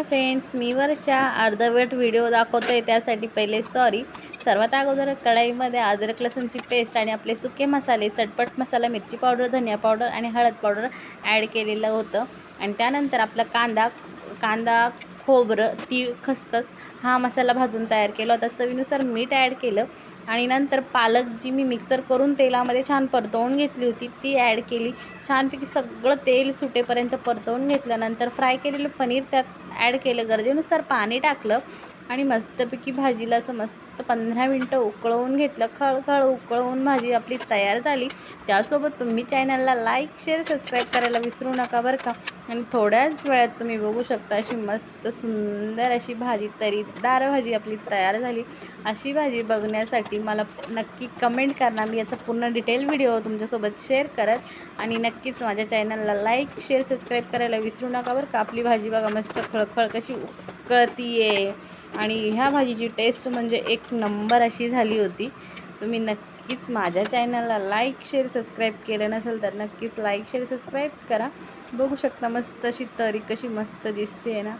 Hi friends मी वर्षा. अर्धवट video दाखवतो आहे त्यासाठी पहिले सॉरी सर्वात अगोदर कढाईमध्ये अद्रक लसूणची पेस्ट आणि आपले सुके मसाले चटपट मसाला मिरची पावडर धनिया पावडर आणि हळद पावडर ॲड केलेलं होतं. आणि त्यानंतर आपला कांदा कांदा खोबरं तीळ खसखस हा मसाला भाजून तयार केला होता. चवीनुसार मीठ ॲड केलं. आणि नंतर पालक जी मी मिक्सर करून तेलामध्ये छान परतवून घेतली होती ती ॲड केली. छानपैकी सगळं तेल सुटेपर्यंत परतवून घेतल्यानंतर फ्राय केलेलं पनीर त्यात ॲड केलं. गरजेनुसार पाणी टाकलं. आणि मस्तपैकी भाजीला असं मस्त पंधरा मिनटं उकळवून घेतलं खळखळ उकळवून भाजी आपली तयार झाली. त्यासोबत तुम्ही चॅनलला लाईक शेअर सबस्क्राईब करायला विसरू नका बरं का. आणि थोड्याच वेळात तुम्ही बघू शकता अशी मस्त सुंदर अशी भाजी तरीदार भाजी आपली तयार झाली. अशी भाजी बघण्यासाठी मला नक्की कमेंट करणार मी याचा पूर्ण डिटेल व्हिडिओ तुमच्यासोबत शेअर करत आणि नक्कीच माझ्या चॅनलला लाईक शेअर सबस्क्राईब करायला विसरू नका बरं का. आपली भाजी बघा मस्त खळखळ कशी उकळती आहे आणि ह्या भाजीची टेस्ट म्हणजे एक नंबर अशी झाली होती. तुम्ही नक्कीच माझ्या चॅनलला लाईक शेअर सबस्क्राईब केलं नसेल तर नक्कीच लाईक शेअर सबस्क्राईब करा. बघू शकता मस्त अशी तरी कशी मस्त दिसते आहे ना.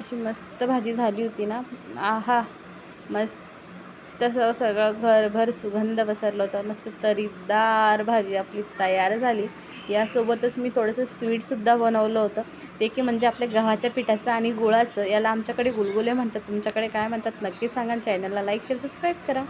अशी मस्त भाजी झाली होती ना. आहा. मस्त तसं सगळं घरभर सुगंध पसरला होता. मस्त तरीदार भाजी आपली तयार झाली. यासोबतच मी थोडंसं स्वीटसुद्धा बनवलं होतं. ते की म्हणजे आपल्या गव्हाच्या पिठाचं आणि गुळाचं याला आमच्याकडे गुलगुले म्हणतात. तुमच्याकडे काय म्हणतात नक्की सांगा चॅनलला लाईक शेअर सबस्क्राईब करा.